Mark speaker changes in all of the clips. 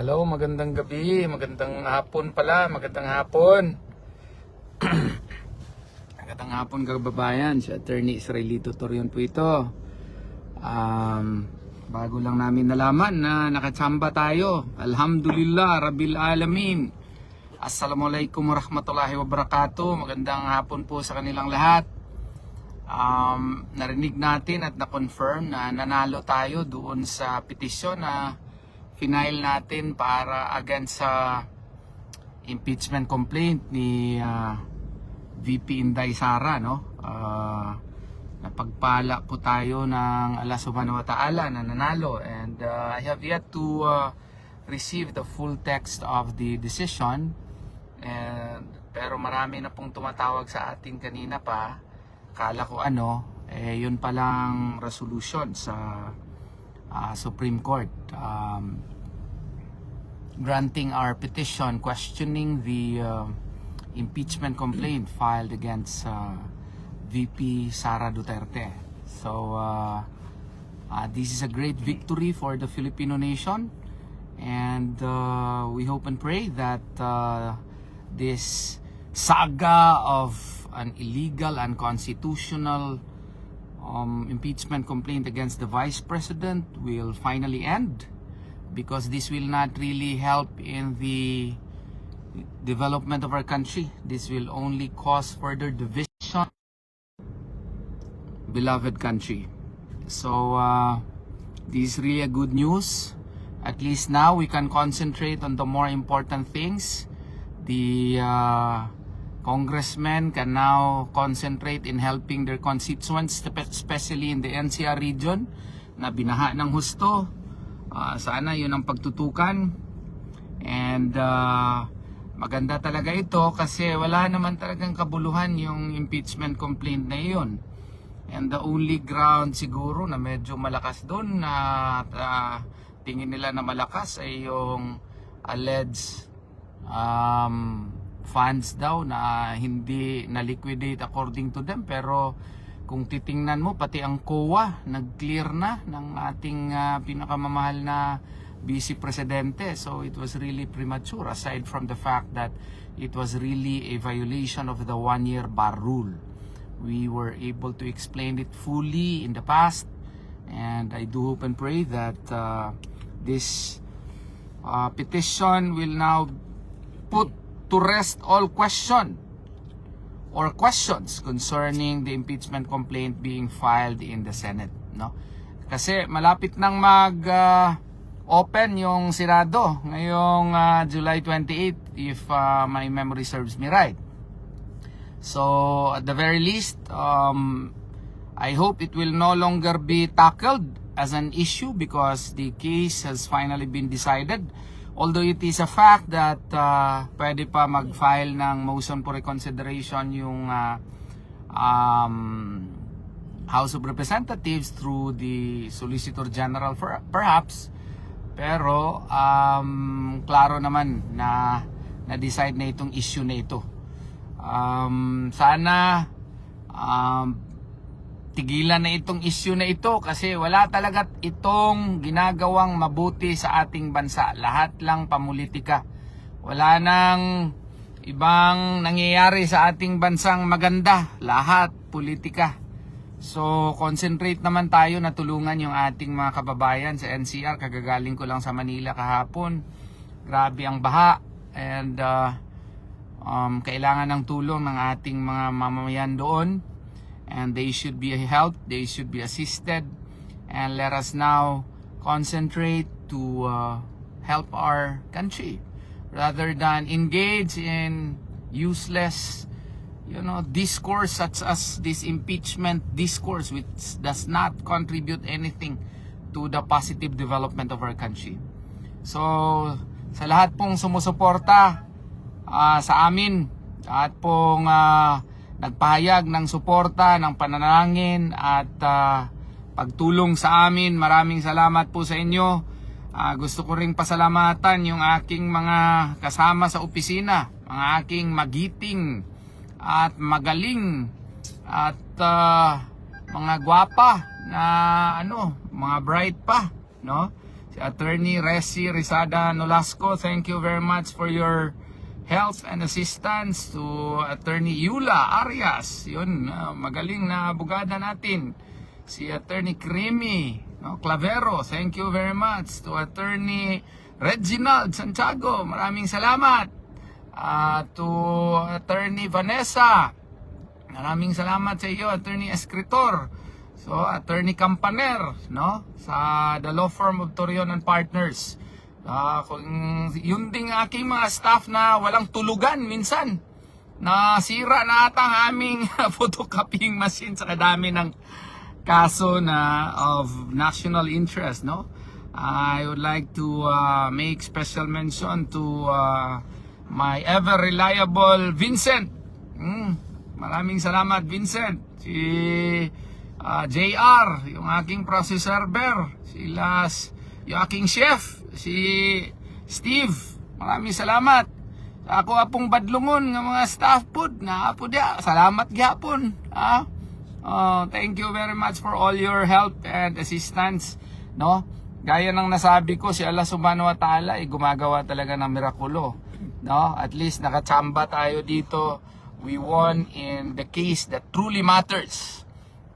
Speaker 1: Hello, magandang gabi, magandang hapon pala, magandang hapon. magandang hapon kababayan, si Attorney Israelito Torion po ito. Um, bago lang namin nalaman na nakatsamba tayo. Alhamdulillah, Rabbil Alamin. Assalamualaikum warahmatullahi wabarakatuh. Magandang hapon po sa kanilang lahat. Um, narinig natin at na-confirm na nanalo tayo doon sa petisyon na final natin para against sa impeachment complaint ni ah, VP Inday Sara no? Ah, napagpala po tayo ng Allah subhanahu wa ta'ala na nanalo. And ah, I have yet to ah, receive the full text of the decision. And pero marami na pong tumatawag sa atin kanina pa. Kala ko ano eh yun palang resolution sa uh, Supreme Court um, granting our petition questioning the uh, impeachment complaint filed against uh, VP Sara Duterte. So uh, uh, this is a great victory for the Filipino nation and uh, we hope and pray that uh, this saga of an illegal unconstitutional um, impeachment complaint against the vice president will finally end because this will not really help in the development of our country. This will only cause further division. Beloved country. So, uh, this is really a good news. At least now we can concentrate on the more important things. The uh, congressmen can now concentrate in helping their constituents, spe- especially in the NCR region na binaha ng husto. Ah, sana yun ang pagtutukan. And ah, maganda talaga ito kasi wala naman talagang kabuluhan yung impeachment complaint na iyon. And the only ground siguro na medyo malakas doon na ah, tingin nila na malakas ay yung alleged um, funds daw na hindi na-liquidate according to them. Pero kung titingnan mo pati ang COA nag-clear na ng ating ah, pinakamamahal na vice presidente. So it was really premature aside from the fact that it was really a violation of the one year bar rule. We were able to explain it fully in the past and I do hope and pray that uh, this uh, petition will now put to rest all question or questions concerning the impeachment complaint being filed in the Senate no kasi malapit nang mag uh, open yung Senado ngayong uh, July 28 if uh, my memory serves me right so at the very least um, I hope it will no longer be tackled as an issue because the case has finally been decided. Although it is a fact that uh, pwede pa mag-file ng motion for reconsideration yung uh, um, House of Representatives through the Solicitor General for, perhaps. Pero um, klaro naman na na-decide na itong issue na ito. Um, sana um, tigilan na itong issue na ito kasi wala talaga itong ginagawang mabuti sa ating bansa. Lahat lang pamulitika. Wala nang ibang nangyayari sa ating bansang maganda. Lahat politika. So, concentrate naman tayo na tulungan yung ating mga kababayan sa NCR. Kagagaling ko lang sa Manila kahapon. Grabe ang baha. And uh, um, kailangan ng tulong ng ating mga mamamayan doon and they should be helped, they should be assisted, and let us now concentrate to uh, help our country rather than engage in useless you know discourse such as this impeachment discourse which does not contribute anything to the positive development of our country. So sa lahat pong sumusuporta ah, sa amin at pong ah, nagpahayag ng suporta, ng pananangin at ah, pagtulong sa amin. Maraming salamat po sa inyo. Ah, gusto ko ring pasalamatan yung aking mga kasama sa opisina, mga aking magiting at magaling at ah, mga gwapa na ano, mga bright pa, no? si Attorney Resi Rizada Nolasco. Thank you very much for your help and assistance to Attorney Yula Arias. Yun, ah, magaling na abogada natin. Si Attorney Creamy no, Clavero. Thank you very much to Attorney Reginald Santiago. Maraming salamat. Ah, to Attorney Vanessa. Maraming salamat sa iyo, Attorney Escritor. So, Attorney Campaner, no? Sa the law firm of Torion and Partners. Ah, kung yun ding aking mga staff na walang tulugan minsan. Nasira na ata ang aming photocopying machine sa kadami ng kaso na of national interest, no? I would like to uh, make special mention to uh, my ever reliable Vincent. Mm, maraming salamat Vincent. Si uh, JR, yung aking process server, si Las, yung aking chef, si Steve. Maraming salamat. Sa ako apong badlungon ng mga staff food na apo dia. Salamat gyapon. Ha? Oh, thank you very much for all your help and assistance, no? Gaya ng nasabi ko, si Allah Subhanahu wa Ta'ala ay gumagawa talaga ng mirakulo, no? At least nakachamba tayo dito. We won in the case that truly matters.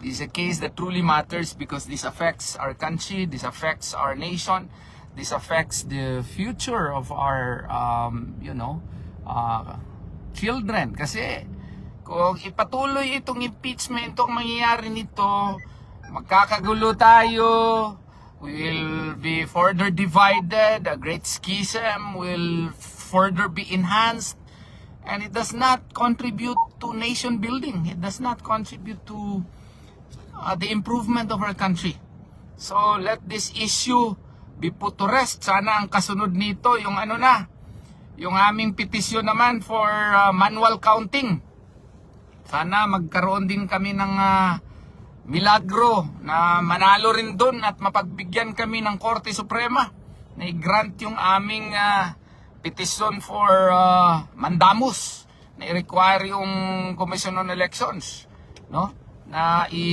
Speaker 1: This is a case that truly matters because this affects our country, this affects our nation, this affects the future of our, um, you know, uh, children. Kasi kung ipatuloy itong impeachment, itong mangyayari nito, magkakagulo tayo, we will be further divided, a great schism will further be enhanced, and it does not contribute to nation building. It does not contribute to uh, the improvement of our country. So let this issue be put to rest. Sana ang kasunod nito, yung ano na, yung aming petisyon naman for uh, manual counting. Sana magkaroon din kami ng ah, milagro na manalo rin doon at mapagbigyan kami ng Korte Suprema na i-grant yung aming ah, petisyon for ah, mandamus na i-require yung Commission on Elections no na i,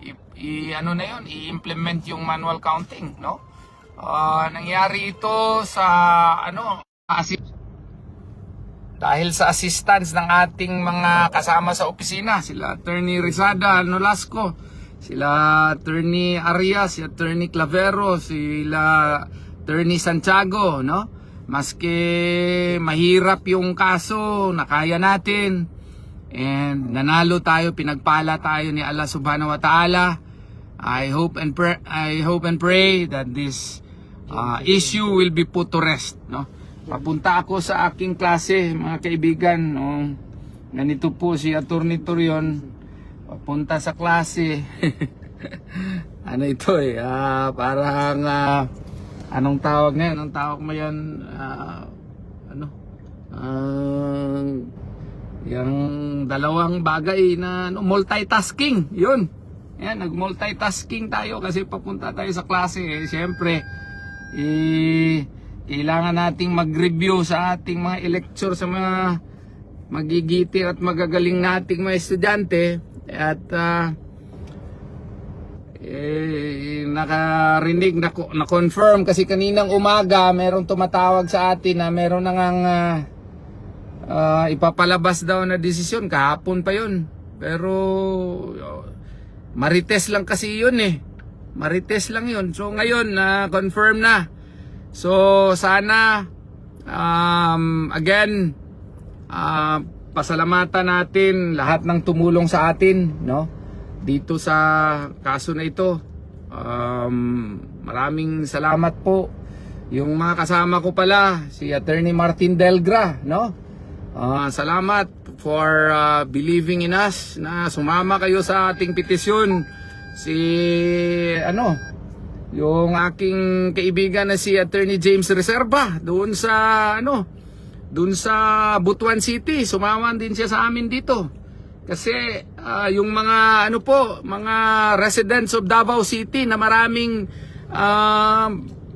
Speaker 1: i, i- ano na yun i-implement yung manual counting no Ah, nangyari ito sa ano kasi dahil sa assistance ng ating mga kasama sa opisina, sila Attorney Rizada Nolasco, sila Attorney Arias, si Attorney Clavero, sila Attorney Santiago, no? Maski mahirap yung kaso, nakaya natin. And nanalo tayo, pinagpala tayo ni Allah Subhanahu wa Ta'ala. I hope and pray, I hope and pray that this uh, issue will be put to rest, no? Papunta ako sa aking klase, mga kaibigan. No? Ganito po si Attorney Torion. Papunta sa klase. ano ito eh, ah, parang ah, anong tawag ngayon? Anong tawag mo yan? Ah, ano? Ah, yung dalawang bagay na ano, multitasking. Yun. Yan, nag-multitasking tayo kasi papunta tayo sa klase. Eh. Siyempre, eh, kailangan nating mag-review sa ating mga lecture sa mga magigitir at magagaling nating mga estudyante at ah, eh, nakarinig na, na confirm kasi kaninang umaga merong tumatawag sa atin na meron nang uh, ipapalabas daw na desisyon kahapon pa yun pero oh, marites lang kasi yun eh marites lang yun so ngayon na confirm na So sana um, again uh, pasalamatan natin lahat ng tumulong sa atin no dito sa kaso na ito. Um, maraming salamat po. Yung mga kasama ko pala si Attorney Martin Delgra no. Uh, salamat for uh, believing in us na sumama kayo sa ating petisyon. Si ano yung aking kaibigan na si Attorney James Reserva doon sa ano doon sa Butuan City. Sumama din siya sa amin dito. Kasi ah, yung mga ano po mga residents of Davao City na maraming ah,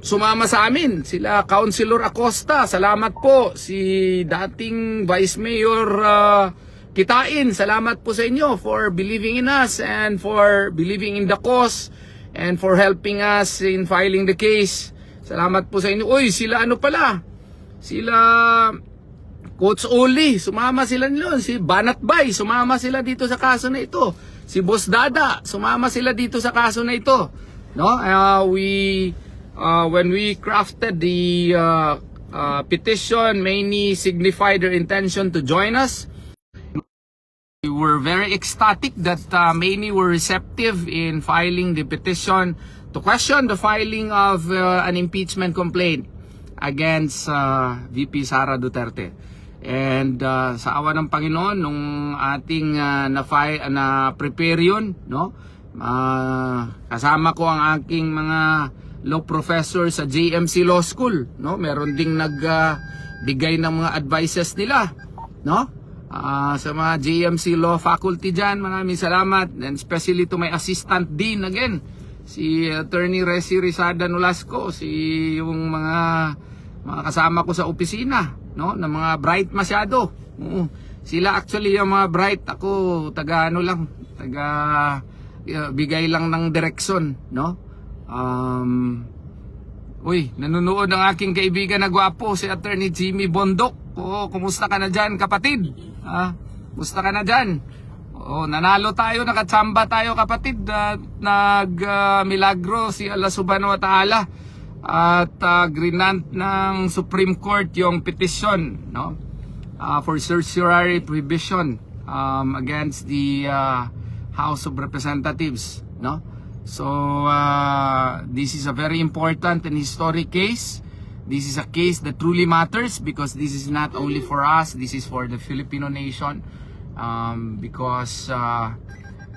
Speaker 1: sumama sa amin sila Councilor Acosta salamat po si dating Vice Mayor ah, Kitain salamat po sa inyo for believing in us and for believing in the cause and for helping us in filing the case. Salamat po sa inyo. Uy, sila ano pala? Sila Coach Oli, sumama sila nilon. Si Banat Bay, sumama sila dito sa kaso na ito. Si Boss Dada, sumama sila dito sa kaso na ito. No? Uh, we uh, when we crafted the uh, uh, petition, many signified their intention to join us. We were very ecstatic that uh, many were receptive in filing the petition to question the filing of uh, an impeachment complaint against uh, VP Sara Duterte. And uh, sa awa ng Panginoon, nung ating uh, na, na prepare yun, no? Ah, kasama ko ang aking mga law professor sa JMC Law School, no? Meron ding nag uh, bigay ng mga advices nila, no? Ah, sa mga JMC Law Faculty dyan, maraming salamat. And especially to my assistant dean again, si Attorney Resi Rizada Nolasco, si yung mga mga kasama ko sa opisina, no? Na mga bright masyado. Oo. Sila actually yung mga bright, ako taga ano lang, taga uh, bigay lang ng direksyon, no? Um, Uy, nanonood ang aking kaibigan na gwapo, si Attorney Jimmy Bondok. Oo, kumusta ka na dyan, kapatid? Ha? Kumusta ka na dyan? Oo, nanalo tayo, nakatsamba tayo, kapatid. Uh, nag-milagro si Allah subhanahu wa ta'ala. At uh, grinant ng Supreme Court yung petition, no? Uh, for certiorari prohibition um, against the uh, House of Representatives, no? So, uh, this is a very important and historic case. This is a case that truly matters because this is not only for us, this is for the Filipino nation. Um, because uh,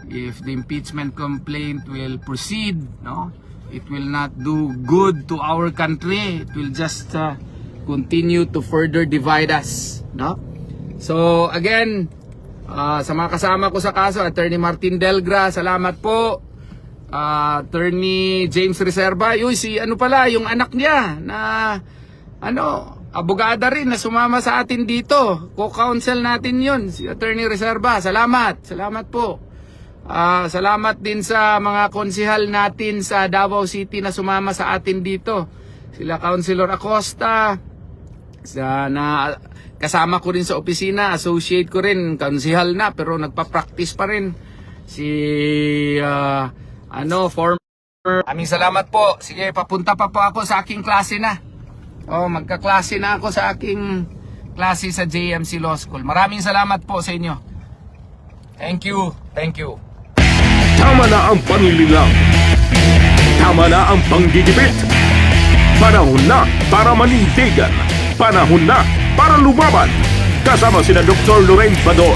Speaker 1: if the impeachment complaint will proceed, no, it will not do good to our country. It will just uh, continue to further divide us, no? So, again, uh, sa mga kasama ko sa kaso, Attorney Martin Delgra, salamat po. Ah, attorney James Reserva, yun si ano pala, yung anak niya na ano, abogada rin na sumama sa atin dito. Co-counsel natin yun, si Attorney Reserva. Salamat, salamat po. Ah, salamat din sa mga konsihal natin sa Davao City na sumama sa atin dito. Sila Councilor Acosta, sa na kasama ko rin sa opisina, associate ko rin, konsihal na pero nagpa-practice pa rin si ah, ano former Aming salamat po. Sige, papunta pa po ako sa aking klase na. Oh, magkaklase na ako sa aking klase sa JMC Law School. Maraming salamat po sa inyo. Thank you. Thank you.
Speaker 2: Tama na ang panlililang. Tama na ang panggigipit. Panahon na para manindigan. Panahon na para lumaban. Kasama sina Dr. Lorraine Badoy,